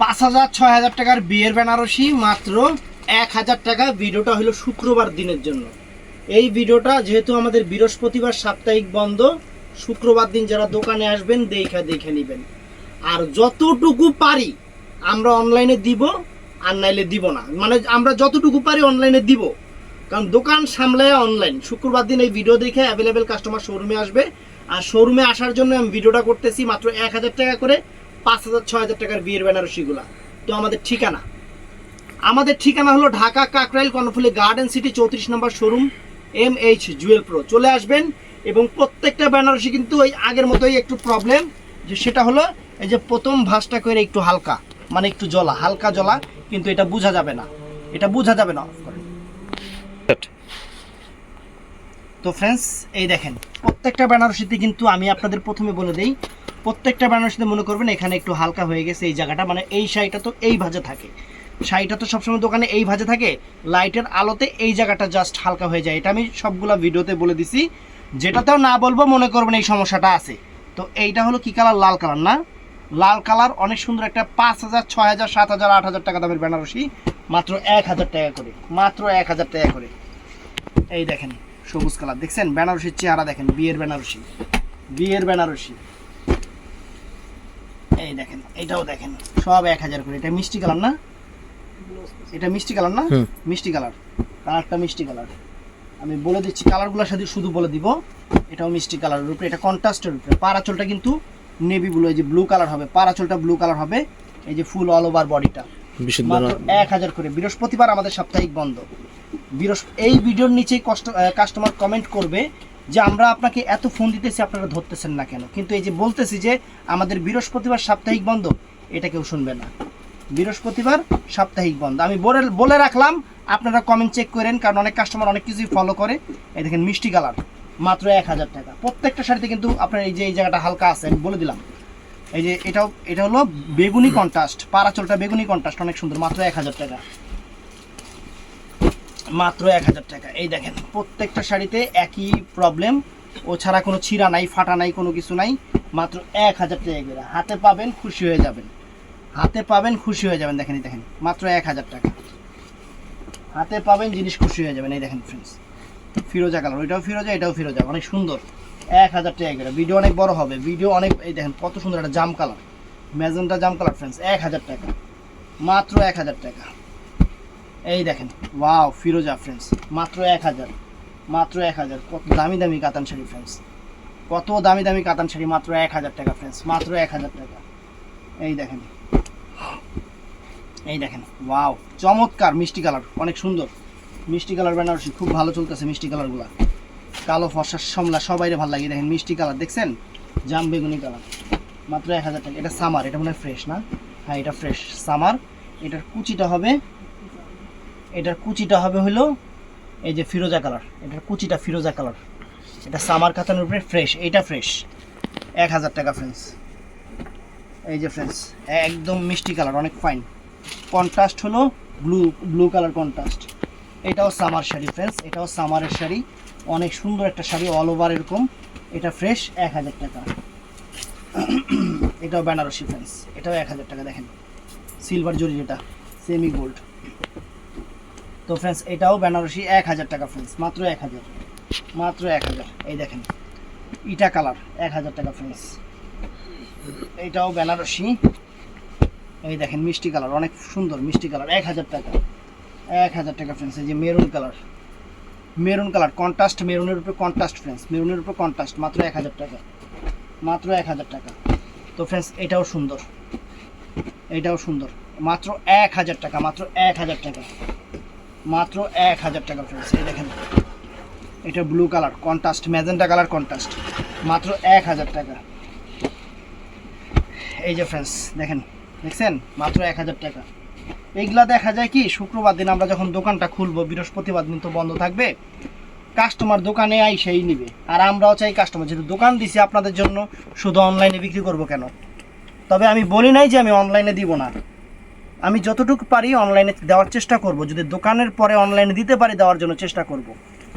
পাঁচ হাজার, ছয় হাজার টাকার বিয়ের বেনারসি, মাত্র এক হাজার টাকা। ভিডিওটা হলো শুক্রবার দিনের জন্য। এই ভিডিওটা যেহেতু আমাদের বৃহস্পতিবার সাপ্তাহিক বন্ধ, শুক্রবার দিন যারা দোকানে আসবেন, দেখা দেখে নেবেন। আর যতটুকু পারি আমরা অনলাইনে দিব, আর নাইলে দিব না। মানে আমরা যতটুকু পারি অনলাইনে দিব। কারণ দোকান সামলায় অনলাইন শুক্রবার দিন এই ভিডিও দেখে অ্যাভেলেবেল কাস্টমার শোরুমে আসবে। আর শোরুমে আসার জন্য আমি ভিডিওটা করতেছি মাত্র এক হাজার টাকা করে। পাঁচ হাজার, ছয় হাজার টাকার বিয়ের বেনারসিগুলা। তো আমাদের ঠিকানা। আমাদের ঠিকানা হলো ঢাকা কাকরাইল কর্ণফুলি গার্ডেন সিটি চৌত্রিশ নম্বর showroom M H Jewel pro. চলে আসবেন এবং প্রত্যেকটা বেনারসি কিন্তু ওই আগের মতোই একটু প্রবলেম যে সেটা হলো এই যে প্রথম ভাঁজটা করে একটু হালকা মানে একটু জলা, হালকা জলা, কিন্তু এটা বোঝা যাবে না। এটা বোঝা যাবে না। তো ফ্রেন্ডস এই দেখেন, প্রত্যেকটা বেনারসিতে কিন্তু আমি আপনাদের প্রথমে বলে দেই, প্রত্যেকটা বেনারসিতে মনে করবেন এখানে একটু হালকা হয়ে গেছে এই জায়গাটা মানে এই শাড়িটা তো এই ভাজে থাকে। শাড়িটা তো সবসময় দোকানে এই ভাজে থাকে, লাইটের আলোতে এই জায়গাটা জাস্ট হালকা হয়ে যায়। এটা আমি সবগুলা ভিডিওতে বলে দিছি, যেটাতেও না বলব, মনে করবেন এই সমস্যাটা আছে। তো এইটা হলো কি কালার? লাল কালার, না? লাল কালার অনেক সুন্দর একটা পাঁচ হাজার, ছয় হাজার, সাত হাজার, আট হাজার টাকা দামের বেনারসি, মাত্র এক হাজার টাকা করে, মাত্র এক হাজার টাকা করে। এই দেখেন সবুজ কালার। দেখছেন? বেনারসির চেহারা দেখেন বিয়ের বেনারসি। বিয়ের বেনারসি। এই দেখেন এটাও দেখেন সব এক হাজার করে। এটা মিষ্টি কালার না? এটা মিষ্টি কালার না? মিষ্টি কালার। কালারটা মিষ্টি কালার। আমি বলে দিচ্ছি কালারগুলোর সাথে শুধু বলে দিব এটাও মিষ্টি কালারের উপরে। এটা কন্ট্রাস্টের উপরে। পারাচলটা কিন্তু নেভি ব্লু এই যে ব্লু কালার হবে। পারাচলটা ব্লু কালার হবে এই যে ফুল অল ওভার বডিটা এক হাজার করে। বৃহস্পতিবার আমাদের সাপ্তাহিক বন্ধ। এই ভিডিওর নিচেই কাস্টমার কমেন্ট করবে যে আমরা আপনাকে এত ফোন দিতেছি, আপনারা ধরতেছেন না কেন? কিন্তু এই যে বলতেছি যে আমাদের বৃহস্পতিবার সাপ্তাহিক বন্ধ, এটা কেউ শুনবে না। বৃহস্পতিবার সাপ্তাহিক বন্ধ। আমি বলে বলে রাখলাম, আপনারা কমেন্ট চেক করেন, কারণ অনেক কাস্টমার অনেক কিছুই ফলো করে। এই দেখেন, মিষ্টি কালার, মাত্র এক হাজার টাকা। প্রত্যেকটা শাড়িতে কিন্তু আপনার এই যে এই জায়গাটা হালকা আছে, আমি বলে দিলাম। এই যে এটাও এটা হলো বেগুনি কন্ট্রাস্ট পারাচলটা বেগুনি কন্ট্রাস্ট অনেক সুন্দর, মাত্র এক হাজার টাকা। মাত্র এক হাজার টাকা। এই দেখেন, প্রত্যেকটা শাড়িতে একই প্রবলেম ও ছাড়া কোনো ছিঁড়া নাই, ফাটা নাই, কোনো কিছু নাই। মাত্র এক হাজার টাকা হাতে পাবেন, খুশি হয়ে যাবেন। হাতে পাবেন, খুশি হয়ে যাবেন। দেখেন দেখেন, মাত্র এক হাজার টাকা। হাতে পাবেন, জিনিস খুশি হয়ে যাবেন। এই দেখেন ফ্রেন্ডস ফিরোজা কালার ওইটাও ফিরোজা, এটাও ফিরোজা। অনেক সুন্দর। এক হাজার টাকা করে। ভিডিও অনেক বড় হবে। ভিডিও অনেক, এই দেখেন, কত সুন্দর একটা জাম কালার ম্যাজেন্টা জাম কালার ফ্রেন্ডস এক হাজার টাকা। মাত্র এক হাজার টাকা। এই দেখেন ওয়াও ফিরোজা ফ্রেন্ডস মাত্র এক হাজার, মাত্র এক হাজার, কত দামি দামি কাতান শাড়ি ফ্রেন্ডস কত দামি দামি কাতান শাড়ি, মাত্র এক হাজার টাকা ফ্রেন্ডস মাত্র এক হাজার টাকা। এই দেখেন এই দেখেন ওয়াও চমৎকার মিষ্টি কালার, অনেক সুন্দর। মিষ্টি কালার বেনারসি, খুব ভালো চলতেছে মিষ্টি কালারগুলা কালো ফর্সা সমলা সবাইরে ভালো লাগে, দেখেন মিষ্টি কালার, দেখছেন? জাম বেগুনি কালার, মাত্র এক হাজার টাকা। এটা সামার, এটা মনে হয় ফ্রেশ না? হ্যাঁ এটা ফ্রেশ সামার। এটার কুচিটা হবে কুচিটা হবে হলো এই যে ফিরোজা কালার। এটার কুচিটা ফিরোজা কালার। এটা সামার কাতানের উপরে ফ্রেশ এইটা ফ্রেশ এক হাজার টাকা ফ্রেন্ডস এই যে ফ্রেন্ডস একদম মিষ্টি কালার, অনেক ফাইন কন্ট্রাস্ট হলো ব্লু ব্লু কালার কন্ট্রাস্ট এটাও সামার শাড়ি ফ্রেন্ডস এটাও সামারের শাড়ি। অনেক সুন্দর একটা শাড়ি অল ওভার এরকম। এটা ফ্রেশ এক হাজার টাকা। এটাও বেনারসি ফ্রেন্ডস এটাও এক হাজার টাকা, দেখেন। সিলভার জরি যেটা সেমি গোল্ড তো ফ্রেন্ডস এটাও বেনারসি এক হাজার টাকা ফ্রেন্ডস মাত্র এক হাজার, মাত্র এক হাজার, এই দেখেন, ইটা কালার এক হাজার টাকা ফ্রেন্ডস এইটাও বেনারসি, এই দেখেন মিষ্টি কালার অনেক সুন্দর মিষ্টি কালার এক হাজার টাকা, এক হাজার টাকা ফ্রেন্ডস এই যে maroon colour maroon colour contrast মেরুনের উপরে কন্ট্রাস্ট ফ্রেন্ডস মেরুনের উপরে কন্ট্রাস্ট মাত্র এক হাজার টাকা, মাত্র এক হাজার টাকা, তো ফ্রেন্ডস এটাও সুন্দর এটাও সুন্দর, মাত্র এক হাজার টাকা, মাত্র এক হাজার টাকা মাত্র এক হাজার টাকা ফ্রেন্ডস এই দেখেন। এটা blue colour contrast magenta colour contrast মাত্র এক হাজার টাকা। এই যে ফ্রেন্ডস দেখেন, দেখছেন? মাত্র এক হাজার টাকা। এইগুলা দেখা যায় কি, শুক্রবার দিন আমরা যখন দোকানটা খুলবো, বৃহস্পতিবার দিন তো বন্ধ থাকবে কাস্টমার দোকানে আই সেই নিবে। আর আমরাও চাই কাস্টমার যেহেতু দোকান দিছি আপনাদের জন্য, শুধু অনলাইনে বিক্রি করব কেন? তবে আমি বলি নাই যে আমি অনলাইনে দিব না। আমি যতটুকু পারি অনলাইনে দেওয়ার চেষ্টা করব। যদি দোকানের পরে অনলাইনে দিতে পারি দেওয়ার জন্য চেষ্টা করব।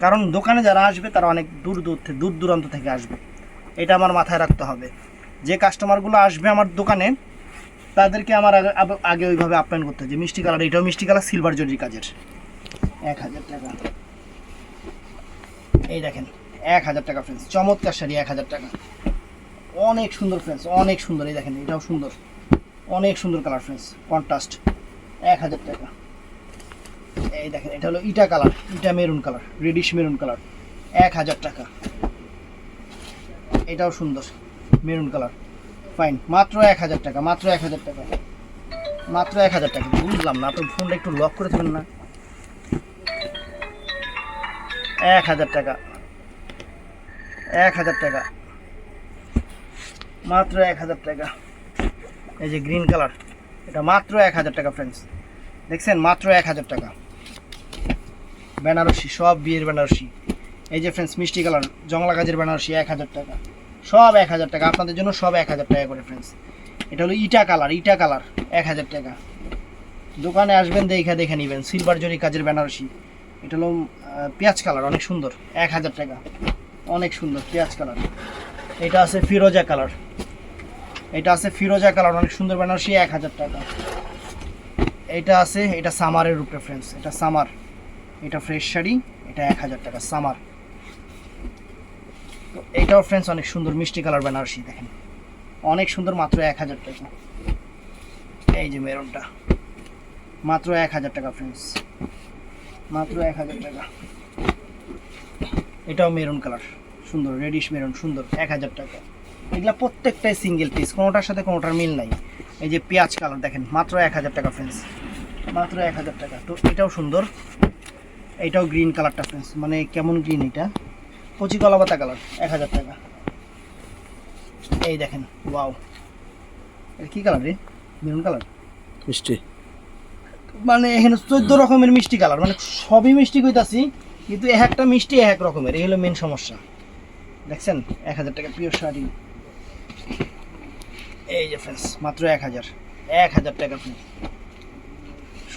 কারণ দোকানে যারা আসবে, তারা অনেক দূর দূর থেকে দূর দূরান্ত থেকে আসবে। এটা আমার মাথায় রাখতে হবে। যে কাস্টমারগুলো আসবে আমার দোকানে, তাদেরকে আমার আগে আগে ওইভাবে আপ্যায়ন করতে হয় যে মিষ্টি কালার এটাও মিষ্টি কালার সিলভার জরির কাজের। এক হাজার টাকা। এই দেখেন, এক হাজার টাকা ফ্রেন্ডস চমৎকার শাড়ি, এক হাজার টাকা। অনেক সুন্দর ফ্রেন্ডস অনেক সুন্দর। এই দেখেন, এটাও সুন্দর। অনেক সুন্দর কালার ফ্রেন্ডস কন্ট্রাস্ট এক হাজার টাকা। এই দেখেন, এটা হলো ইটা কালার ইটা maroon colour reddish maroon colour এক হাজার টাকা। এটাও সুন্দর মেরুন কালার ফাইন মাত্র এক হাজার টাকা, মাত্র এক হাজার টাকা। মাত্র এক হাজার টাকা, বুঝলাম না, আপনার ফোনটা একটু লক করে দেবেন না। এক হাজার টাকা, এক হাজার টাকা, মাত্র এক হাজার টাকা। এই যে গ্রিন কালার এটা মাত্র এক হাজার টাকা ফ্রেন্ডস দেখছেন, মাত্র এক হাজার টাকা। বেনারসি, সব বিয়ের বেনারসি। এই যে ফ্রেন্ডস মিষ্টি কালার জংলা গাছের বেনারসি, এক হাজার টাকা। সব এক হাজার টাকা, আপনাদের জন্য সব এক হাজার টাকা করে ফ্রেন্ডস এটা হলো ইটা কালার ইটা কালার এক হাজার টাকা। দোকানে আসবেন, দেখে দেখে নেবেন। সিলভার জরি কাজের বেনারসি। এটা হলো পেঁয়াজ কালার অনেক সুন্দর। এক হাজার টাকা। অনেক সুন্দর পেঁয়াজ কালার এটা আছে ফিরোজা কালার এটা আছে ফিরোজা কালার, অনেক সুন্দর বেনারসি, এক হাজার টাকা। এটা আছে, এটা সামারের উপরে ফ্রেন্ডস এটা সামার। এটা ফ্রেশ শাড়ি, এটা এক হাজার টাকা, সামার। তো এটাও ফ্রেন্ডস অনেক সুন্দর মিষ্টি কালার বেনারসি, দেখেন। অনেক সুন্দর, মাত্র এক হাজার টাকা। এই যে মেরুনটা। মাত্র এক হাজার টাকা ফ্রেন্ডস মাত্র এক হাজার টাকা। এটাও মেরুন কালার, সুন্দর রেডিশ মেরুন, সুন্দর, এক হাজার টাকা। এগুলা প্রত্যেকটাই সিঙ্গেল পিস কোনোটার সাথে কোনোটার মিল নাই। এই যে পেঁয়াজ কালার দেখেন মাত্র এক হাজার টাকা ফ্রেন্ডস মাত্র এক হাজার টাকা। তো এটাও সুন্দর এটাও গ্রিন কালারটা ফ্রেন্ডস মানে কেমন গ্রিন এটা? কচি কলাপাতা কালার এক হাজার টাকা। এই দেখেন ওয়াও এটা কি কালার রে? Maroon colour? মিষ্টি। মানে এখানে চোদ্দ রকমের মিষ্টি কালার মানে সবই মিষ্টি কইতাছি কিন্তু এক একটা মিষ্টি এক রকমের এই হলো মেন সমস্যা। দেখছেন? এক হাজার টাকা পিওর শাড়ি। এই যে ফ্রেন্ডস মাত্র এক হাজার। এক হাজার টাকা ফ্রেন্ডস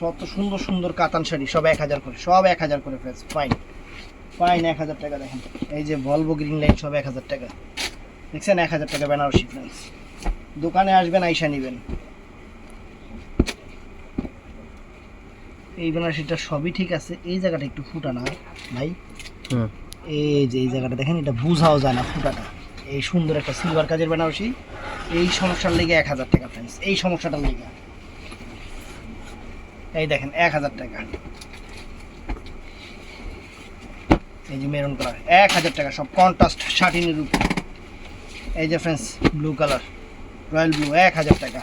কত সুন্দর সুন্দর কাতান শাড়ি সব এক হাজার করে সব এক হাজার করে ফ্রেন্ডস ফাইন ফাইন এক হাজার টাকা দেখেন। এই যে ভলভো গ্রিন লাইট সব এক হাজার টাকা। দেখছেন এক হাজার টাকা বেনারসি ফ্রেন্ডস দোকানে আসবেন আইসা নেবেন। এই বেনারসিটা সবই ঠিক আছে। এই জায়গাটা একটু ফুটা না ভাই। হুম। এই যে এই জায়গাটা দেখেন এটা বুঝাও যায় না ফুটাটা। এই সুন্দর একটা সিলভার কাজের বেনারসি এই সমস্যার লেগে এক হাজার টাকা ফ্রেন্ডস এই সমস্যাটার লেগে। এই দেখেন, এক হাজার টাকা। এই যে মেরুন কালার এক হাজার টাকা সব কন্ট্রাস্ট শার্টিনের উপর। এই যে friends blue colour royal blue এক হাজার টাকা।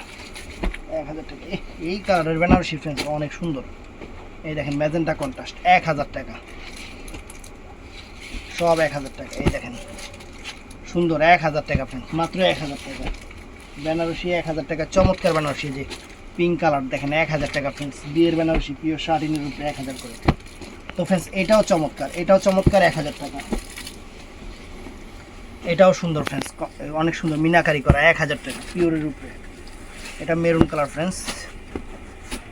এক হাজার টাকা। এই কালারের বেনারসি ফ্রেন্ডস অনেক সুন্দর। এই দেখেন ম্যাজেন্টা কন্ট্রাস্ট এক হাজার টাকা। সব এক হাজার টাকা। এই দেখেন সুন্দর এক হাজার টাকা ফ্রেন্ডস মাত্র এক হাজার টাকা বেনারসি এক হাজার টাকা চমৎকার বেনারসি যে পিঙ্ক কালার দেখেন এক হাজার টাকা ফ্রেন্ডস বিয়ের বেনারসি পিওর শার্টিনের উপরে এক হাজার করে তো ফ্রেন্ডস এটাও চমৎকার এটাও চমৎকার এক হাজার টাকা এটাও সুন্দর ফ্রেন্ডস অনেক সুন্দর মিনাকারি করা এক হাজার টাকা পিওরের উপরে এটা মেরুন কালার ফ্রেন্ডস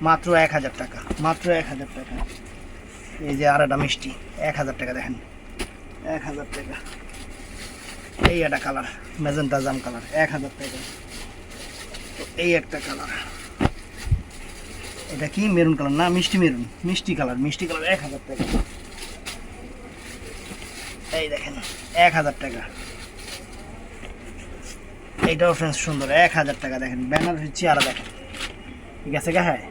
মাত্র এক হাজার টাকা মাত্র এক হাজার টাকা এই যে আর একটা মিষ্টি এক হাজার টাকা দেখেন এক হাজার টাকা এই একটা কালার ম্যাজেন্টা জাম কালার এক হাজার টাকা। তো এই একটা কালার এটা কি? মেরুন কালার না, মিষ্টি মেরুন। মিষ্টি কালার মিষ্টি কালার এক হাজার টাকা। এই দেখেন, এক হাজার টাকা। এইটাও ফ্রেন্ডস সুন্দর, এক হাজার টাকা দেখেন ব্যানার চেয়ারা দেখেন। ঠিক আছে গা হ্যাঁ?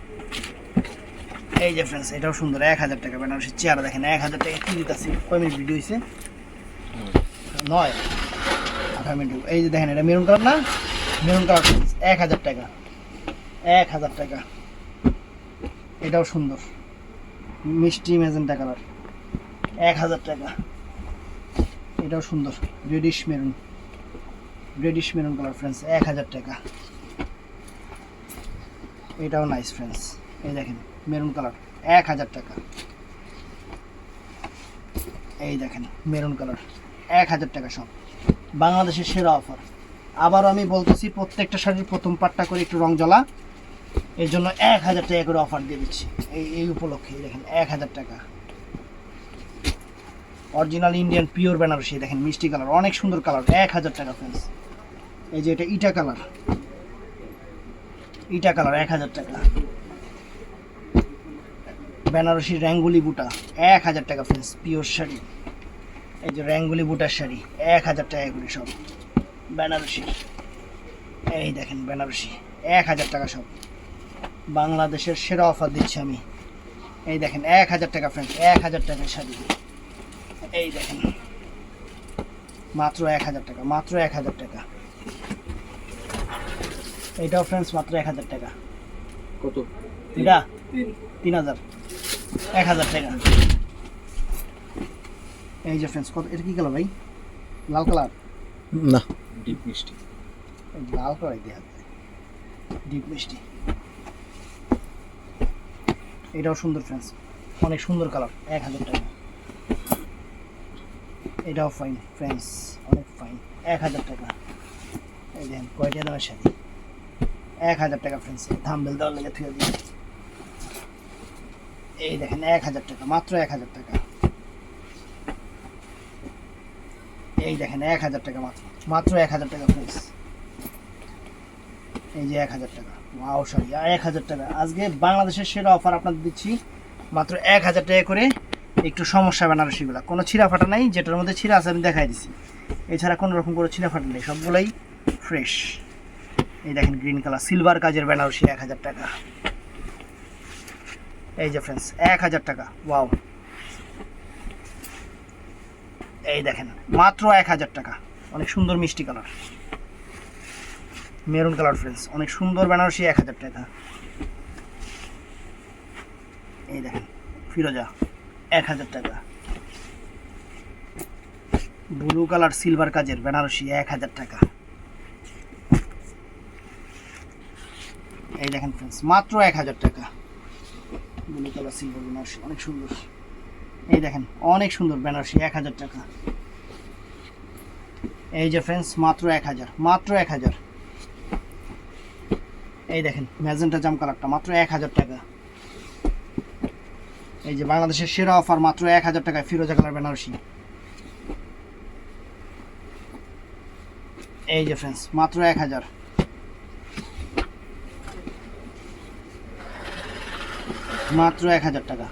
এই যে ফ্রেন্ডস এটাও সুন্দর, এক হাজার টাকা বেনারসি চেয়ারা দেখেন, এক হাজার টাকা কি দিতেছি? কয় মিনিট ভিডিও হয়েছে নয়। মিনিট এই যে দেখেন, এটা মেরুন কালার না? মেরুন কালার এক হাজার টাকা। এক হাজার টাকা। এটাও সুন্দর। মিষ্টি ম্যাজেন্টা কালার। এক হাজার টাকা। এটাও সুন্দর। Reddish maroon. Reddish maroon colour friends এক হাজার টাকা। এটাও নাইস ফ্রেন্ডস এই দেখেন, মেরুন কালার। এক হাজার টাকা। এই দেখেন, মেরুন কালার। এক হাজার টাকা সব বাংলাদেশের সেরা অফার আবারও আমি বলতেছি, প্রত্যেকটা শাড়ির প্রথম পাটটা করে একটু রং জ্বলা। এর জন্য এক হাজার টাকা করে অফার দিয়ে দিচ্ছি। এই এই উপলক্ষে দেখেন, এক হাজার টাকা। অরিজিনাল ইন্ডিয়ান পিওর বেনারসি দেখেন, মিষ্টি কালার অনেক সুন্দর কালার এক হাজার টাকা ফ্রেন্ডস এই যে এটা ইটা কালার ইটা কালার এক হাজার টাকা। বেনারসি র্যাঙ্গুলি বুটা, এক হাজার টাকা ফ্রেন্ডস পিওর শাড়ি। এই যে র্যাঙ্গুলি বুটার শাড়ি এক হাজার টাকা করে সব। বেনারসি। এই দেখেন বেনারসি এক হাজার টাকা সব। বাংলাদেশের সেরা অফার দিচ্ছি আমি। এই দেখেন এক হাজার টাকা ফ্রেন্ডস এক হাজার টাকার শাড়ি। এই দেখেন মাত্র এক হাজার টাকা মাত্র এক হাজার টাকা। এইটাও ফ্রেন্ডস মাত্র এক হাজার টাকা। কত? এটা? তিন হাজার। এক হাজার টাকা। এই যে ফ্রেন্ডস কত এটা কি কালার ভাই? লাল কালার না। ডিপ মিষ্টি। লাল কালার দেওয়া ডিপ মিষ্টি। এটাও সুন্দর ফ্রেন্ডস অনেক সুন্দর কালার এক হাজার টাকা। এটাও ফাইন ফ্রেন্ডস অনেক ফাইন এক হাজার টাকা। এই দেখেন কয়টা দামের শাড়ি এক হাজার টাকা ফ্রেন্ডস থাম্বেল দেওয়ার লেগে থুয়ে দিই এই দেখেন এক হাজার টাকা মাত্র এক হাজার টাকা। এই দেখেন, এক হাজার টাকা মাত্র। মাত্র এক হাজার টাকা ফ্রেন্ডস এই যে এক হাজার টাকা। ওয়াও শাড়ি এক হাজার টাকা। আজকে বাংলাদেশের সেরা অফার আপনাদের দিচ্ছি, মাত্র এক হাজার টাকা করে একটু সমস্যা বেনারসিগুলো। কোনো ছিঁড়া ফাটা নাই, যেটার মধ্যে ছিঁড়া আছে আমি দেখাই দিছি। এছাড়া কোনো রকম কোনো ছিঁড়া ফাটা নেই, সবগুলোই ফ্রেশ এই দেখেন গ্রিন কালার সিলভার কাজের বেনারসি এক হাজার টাকা। এই যে ফ্রেন্ডস এক হাজার টাকা। ওয়াও এই দেখেন, মাত্র এক হাজার টাকা। অনেক সুন্দর মিষ্টি কালার। মেরুন কালার ফ্রেন্ডস, অনেক সুন্দর বেনারসি এক হাজার টাকা। এই দেখেন, ফিরোজা, এক হাজার টাকা। ব্লু কালার সিলভার কাজের বেনারসি এক হাজার টাকা। এই দেখেন ফ্রেন্ডস, মাত্র এক হাজার টাকা। ব্লু কালার, সিলভার, বেনারসি, অনেক সুন্দর। এই দেখেন, অনেক সুন্দর বেনারসি, এক হাজার টাকা। এই যে ফ্রেন্ডস মাত্র এক হাজার, মাত্র এক হাজার। এই দেখেন, ম্যাজেন্টা জাম কালারটা, মাত্র এক হাজার টাকা। এই যে বাংলাদেশের সেরা অফার মাত্র এক হাজার টাকায় ফিরোজা কালার বেনারসি। এই যে ফ্রেন্ডস মাত্র এক হাজার। মাত্র এক হাজার টাকা।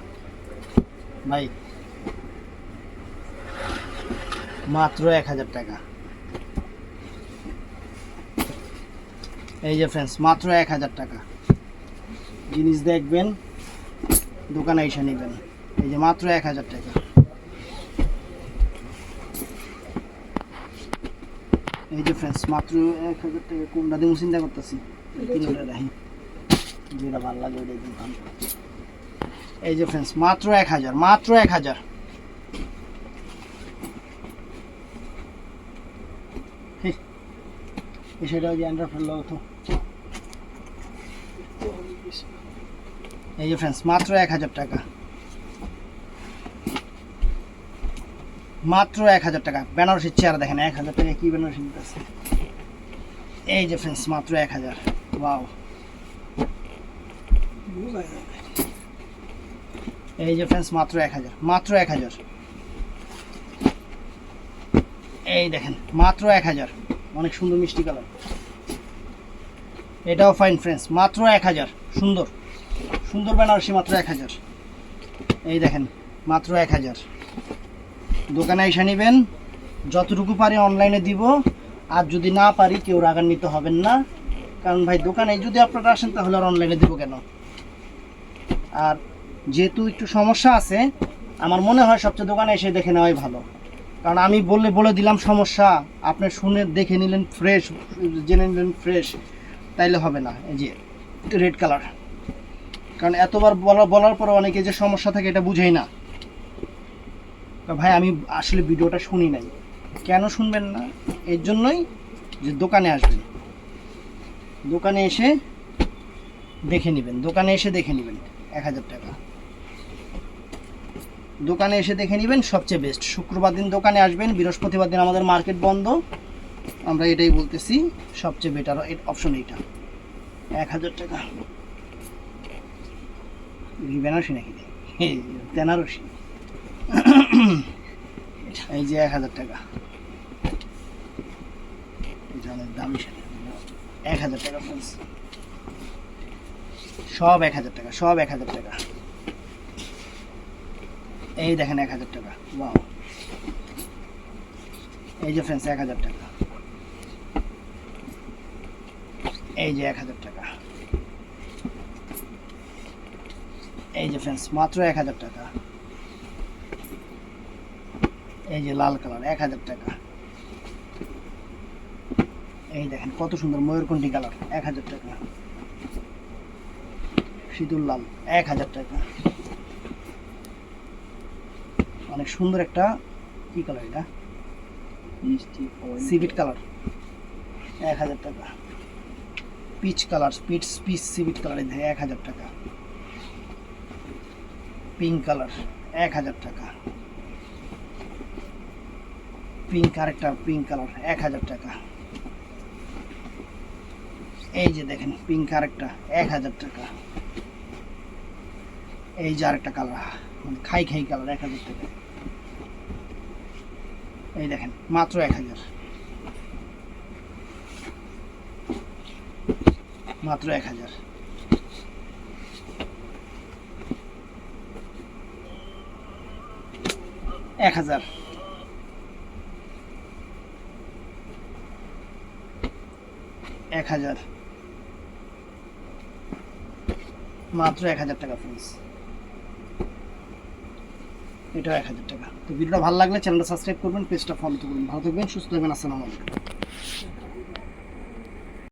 ভাই মাত্র এক হাজার টাকা। এই যে ফ্রেন্ডস মাত্র এক হাজার টাকা। জিনিস দেখবেন দোকানে এসে নেবেন। এই যে মাত্র এক হাজার টাকা। এই যে ফ্রেন্ডস মাত্র এক হাজার টাকা। কোনটা দিয়ে চিন্তা করতেছি? তিনটা যেটা ভালো লাগে ওইটাই এই যে ফ্রেন্ডস মাত্র এক হাজার, মাত্র এক হাজার। সেটা এই যে ফ্রেন্ডস মাত্র এক হাজার টাকা। মাত্র এক হাজার টাকা। বেনারসির চেয়ার দেখেন, এক হাজার টাকা কি বেনারসি দিতেছে এই যে ফ্রেন্ডস মাত্র এক হাজার। ওয়াও এই যে ফ্রেন্ডস মাত্র এক হাজার, মাত্র এক হাজার। এই দেখেন, মাত্র এক হাজার। অনেক সুন্দর মিষ্টি কালার। এটাও ফাইন ফ্রেন্ডস মাত্র এক হাজার। সুন্দর। সুন্দর বেনারসি মাত্র এক হাজার। এই দেখেন, মাত্র এক হাজার। দোকানে এসে নেবেন, যতটুকু পারি অনলাইনে দিব। আর যদি না পারি, কেউ রাগান্বিত হবেন না। কারণ ভাই, দোকানে যদি আপনারা আসেন, তাহলে আর অনলাইনে দিব কেন? আর যেহেতু একটু সমস্যা আছে, আমার মনে হয় সবচেয়ে দোকানে এসে দেখে নেওয়াই ভালো। কারণ আমি বললে বলে দিলাম সমস্যা, আপনি শুনে দেখে নিলেন ফ্রেশ জেনে নিলেন ফ্রেশ তাইলে হবে না, এই যে রেড কালার কারণ এতবার বলা, বলার পর অনেকে যে সমস্যা থাকে এটা বুঝেই না। ভাই, আমি আসলে ভিডিওটা শুনি নাই। কেন শুনবেন না? এর জন্যই যে দোকানে আসবেন। দোকানে এসে দেখে নেবেন, দোকানে এসে দেখে নেবেন, এক হাজার টাকা। দোকানে এসে দেখে নেবেন সবচেয়ে বেস্ট শুক্রবার দিন দোকানে আসবেন, বৃহস্পতিবার দিন আমাদের মার্কেট বন্ধ। আমরা এটাই বলতেছি, সবচেয়ে বেটার অপশন এইটা। এক হাজার টাকা। বেনারসি নাকি? বেনারসি। এই যে এক হাজার টাকা। দামি এক হাজার টাকা সব এক হাজার টাকা, সব এক হাজার টাকা। এই দেখেন এক হাজার টাকা। বাহ এই যে ফ্রেন্ডস এক হাজার টাকা। এই যে এক হাজার টাকা। এই যে ফ্রেন্ডস মাত্র এক হাজার টাকা। এই যে লাল কালার, এক হাজার টাকা। এই দেখেন কত সুন্দর ময়ূরকণ্ঠী কালার, এক হাজার টাকা। সিঁদুর লাল, এক হাজার টাকা। অনেক সুন্দর একটা কি কালার এটা? সিভিট কালার এক হাজার টাকা। পিচ কালার পিচ পিচ সিভিট কালার এক হাজার টাকা। পিঙ্ক কালার এক হাজার টাকা। পিঙ্ক আর একটা পিঙ্ক কালার এক হাজার টাকা। এই যে দেখেন পিঙ্ক আর একটা এক হাজার টাকা। এই যে আরেকটা কালার মানে খাই খাই কালার এক হাজার টাকা। এই দেখেন, মাত্র এক হাজার। মাত্র এক হাজার। এক হাজার। এক হাজার। মাত্র এক হাজার টাকা ফিস। এটাও এক হাজার টাকা। তো ভিডিওটা ভালো লাগলে চ্যানেলটা সাবস্ক্রাইব করবেন, পেজটা ফলো করবেন। ভালো থাকবেন, সুস্থ থাকবেন, আসসালামু আলাইকুম।